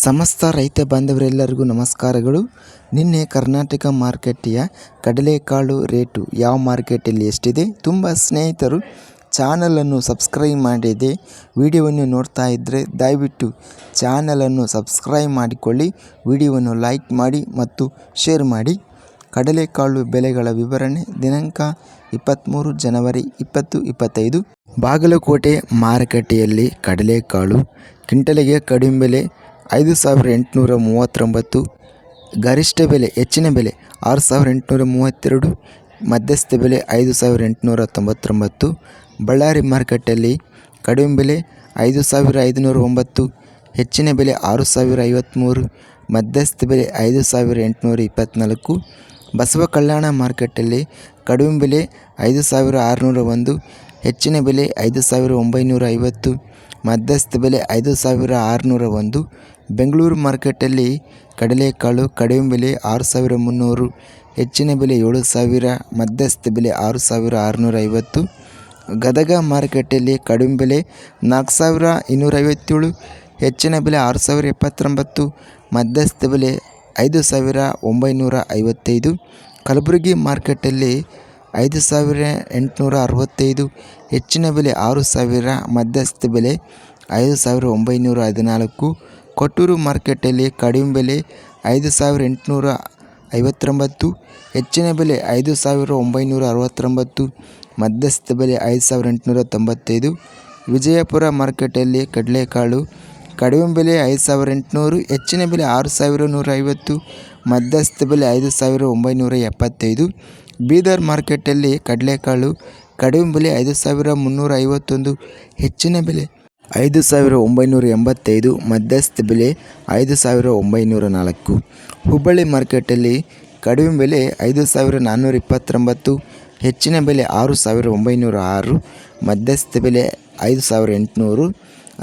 ಸಮಸ್ತ ರೈತ ಬಾಂಧವರೆಲ್ಲರಿಗೂ ನಮಸ್ಕಾರಗಳು. ನಿನ್ನೆ ಕರ್ನಾಟಕ ಮಾರುಕಟ್ಟೆಯ ಕಡಲೆಕಾಳು ರೇಟು ಯಾವ ಮಾರ್ಕೆಟಲ್ಲಿ ಎಷ್ಟಿದೆ? ತುಂಬ ಸ್ನೇಹಿತರು ಚಾನಲನ್ನು ಸಬ್ಸ್ಕ್ರೈಬ್ ಮಾಡಿದೆ ವಿಡಿಯೋವನ್ನು ನೋಡ್ತಾ ಇದ್ದರೆ ದಯವಿಟ್ಟು ಚಾನಲನ್ನು ಸಬ್ಸ್ಕ್ರೈಬ್ ಮಾಡಿಕೊಳ್ಳಿ, ವಿಡಿಯೋವನ್ನು ಲೈಕ್ ಮಾಡಿ ಮತ್ತು ಶೇರ್ ಮಾಡಿ. ಕಡಲೆಕಾಳು ಬೆಲೆಗಳ ವಿವರಣೆ ದಿನಾಂಕ ಇಪ್ಪತ್ತ್ಮೂರು ಜನವರಿ ಇಪ್ಪತ್ತು ಇಪ್ಪತ್ತೈದು. ಬಾಗಲಕೋಟೆ ಮಾರುಕಟ್ಟೆಯಲ್ಲಿ ಕಡಲೆಕಾಳು, ಕ್ವಿಂಟಲಿಗೆ ಕಡಿಮೆ ಬೆಲೆ ಐದು ಸಾವಿರ ಎಂಟುನೂರ ಮೂವತ್ತೊಂಬತ್ತು. ಗರಿಷ್ಠ ಬೆಲೆ, ಹೆಚ್ಚಿನ ಬೆಲೆ, ಆರು ಸಾವಿರ ಎಂಟುನೂರ ಮೂವತ್ತೆರಡು. ಮಧ್ಯಸ್ಥ ಬೆಲೆ, ಐದು ಸಾವಿರ ಎಂಟುನೂರ ತೊಂಬತ್ತೊಂಬತ್ತು. ಬಳ್ಳಾರಿ ಮಾರ್ಕೆಟಲ್ಲಿ ಕಡಿಮೆ ಬೆಲೆ, ಐದು ಸಾವಿರ ಐದುನೂರ ಒಂಬತ್ತು. ಹೆಚ್ಚಿನ ಬೆಲೆ, ಆರು ಸಾವಿರ ಐವತ್ತ್ಮೂರು ಮಧ್ಯಸ್ಥ ಬೆಲೆ, ಐದು ಸಾವಿರ ಎಂಟುನೂರ ಇಪ್ಪತ್ತ್ನಾಲ್ಕು ಬಸವ ಕಲ್ಯಾಣ ಮಾರ್ಕೆಟಲ್ಲಿ ಕಡಿಮೆ ಬೆಲೆ, ಐದು ಸಾವಿರ ಆರುನೂರ ಒಂದು. ಹೆಚ್ಚಿನ ಬೆಲೆ ಐದು ಸಾವಿರ ಒಂಬೈನೂರ ಐವತ್ತು ಮಧ್ಯಸ್ಥ ಬೆಲೆ ಐದು ಸಾವಿರ ಆರುನೂರ ಒಂದು ಬೆಂಗಳೂರು ಮಾರ್ಕೆಟಲ್ಲಿ ಕಡಲೆಕಾಳು ಕಡಿಮೆ ಬೆಲೆ ಆರು ಸಾವಿರ ಮುನ್ನೂರು, ಹೆಚ್ಚಿನ ಬೆಲೆ ಏಳು ಸಾವಿರ, ಮಧ್ಯಸ್ಥ ಬೆಲೆ ಆರು ಸಾವಿರ ಆರುನೂರ ಐವತ್ತು ಗದಗ ಮಾರುಕಟ್ಟೆಯಲ್ಲಿ ಕಡಿಮೆ ಬೆಲೆ ನಾಲ್ಕು ಸಾವಿರ ಇನ್ನೂರ ಐವತ್ತೇಳು ಹೆಚ್ಚಿನ ಬೆಲೆ ಆರು ಸಾವಿರ ಎಪ್ಪತ್ತೊಂಬತ್ತು, ಮಧ್ಯಸ್ಥ ಬೆಲೆ ಐದು ಸಾವಿರ ಒಂಬೈನೂರ ಐವತ್ತೈದು ಕಲಬುರಗಿ ಮಾರ್ಕೆಟಲ್ಲಿ ಐದು ಸಾವಿರ ಎಂಟುನೂರ ಅರವತ್ತೈದು, ಹೆಚ್ಚಿನ ಬೆಲೆ ಆರು ಸಾವಿರ ಮಧ್ಯಸ್ಥ ಬೆಲೆ ಐದು ಸಾವಿರ ಒಂಬೈನೂರ ಹದಿನಾಲ್ಕು. ಕೊಟ್ಟೂರು ಮಾರ್ಕೆಟಲ್ಲಿ ಕಡಿಮೆ ಬೆಲೆ ಐದು ಸಾವಿರ ಎಂಟುನೂರ ಐವತ್ತೊಂಬತ್ತು, ಹೆಚ್ಚಿನ ಬೆಲೆ ಐದು ಸಾವಿರ ಒಂಬೈನೂರ ಅರವತ್ತೊಂಬತ್ತು ಮಧ್ಯಸ್ಥ ಬೆಲೆ ಐದು ಸಾವಿರ ಎಂಟುನೂರ ತೊಂಬತ್ತೈದು. ವಿಜಯಪುರ ಮಾರ್ಕೆಟಲ್ಲಿ ಕಡಲೆಕಾಳು ಕಡಿಮೆ ಬೆಲೆ ಐದು ಸಾವಿರ ಎಂಟುನೂರು, ಹೆಚ್ಚಿನ ಬೆಲೆ ಆರು ಸಾವಿರ ನೂರ ಐವತ್ತು ಮಧ್ಯಸ್ಥ ಬೆಲೆ ಐದು ಸಾವಿರ ಒಂಬೈನೂರ ಎಪ್ಪತ್ತೈದು. ಬೀದರ್ ಮಾರ್ಕೆಟಲ್ಲಿ ಕಡಲೆಕಾಳು ಕಡಿಮೆ ಬೆಲೆ ಐದು ಸಾವಿರ ಮುನ್ನೂರ ಐವತ್ತೊಂದು ಹೆಚ್ಚಿನ ಬೆಲೆ ಐದು ಸಾವಿರ ಒಂಬೈನೂರ ಎಂಬತ್ತೈದು ಮಧ್ಯಸ್ಥ ಬೆಲೆ ಐದು ಸಾವಿರ ಒಂಬೈನೂರ ನಾಲ್ಕು ಹುಬ್ಬಳ್ಳಿ ಮಾರ್ಕೆಟಲ್ಲಿ ಕಡಿಮೆ ಬೆಲೆ ಐದು ಸಾವಿರ ನಾನ್ನೂರ ಇಪ್ಪತ್ತೊಂಬತ್ತು ಹೆಚ್ಚಿನ ಬೆಲೆ ಆರು ಸಾವಿರ ಒಂಬೈನೂರ ಆರು ಮಧ್ಯಸ್ಥ ಬೆಲೆ ಐದು ಸಾವಿರ ಎಂಟುನೂರು.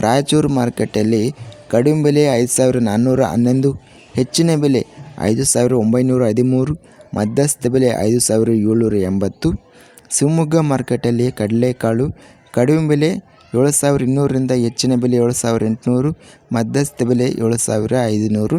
ರಾಯಚೂರು ಮಾರ್ಕೆಟಲ್ಲಿ ಕಡಿಮೆ ಬೆಲೆ ಐದು ಸಾವಿರ ನಾನ್ನೂರ ಹನ್ನೊಂದು ಹೆಚ್ಚಿನ ಬೆಲೆ ಐದು ಸಾವಿರ ಒಂಬೈನೂರ ಹದಿಮೂರು ಮಧ್ಯಸ್ಥ ಬೆಲೆ ಐದು ಸಾವಿರ ಏಳ್ನೂರ ಎಂಬತ್ತು, ಶಿವಮೊಗ್ಗ ಮಾರ್ಕೆಟಲ್ಲಿ ಕಡಲೆಕಾಳು ಕಡಿಮೆ ಬೆಲೆ ಏಳು ಸಾವಿರ ಇನ್ನೂರರಿಂದ ಹೆಚ್ಚಿನ ಬೆಲೆ ಏಳು ಸಾವಿರ ಎಂಟುನೂರು ಮಧ್ಯಸ್ಥ ಬೆಲೆ ಏಳು ಸಾವಿರ ಐದುನೂರು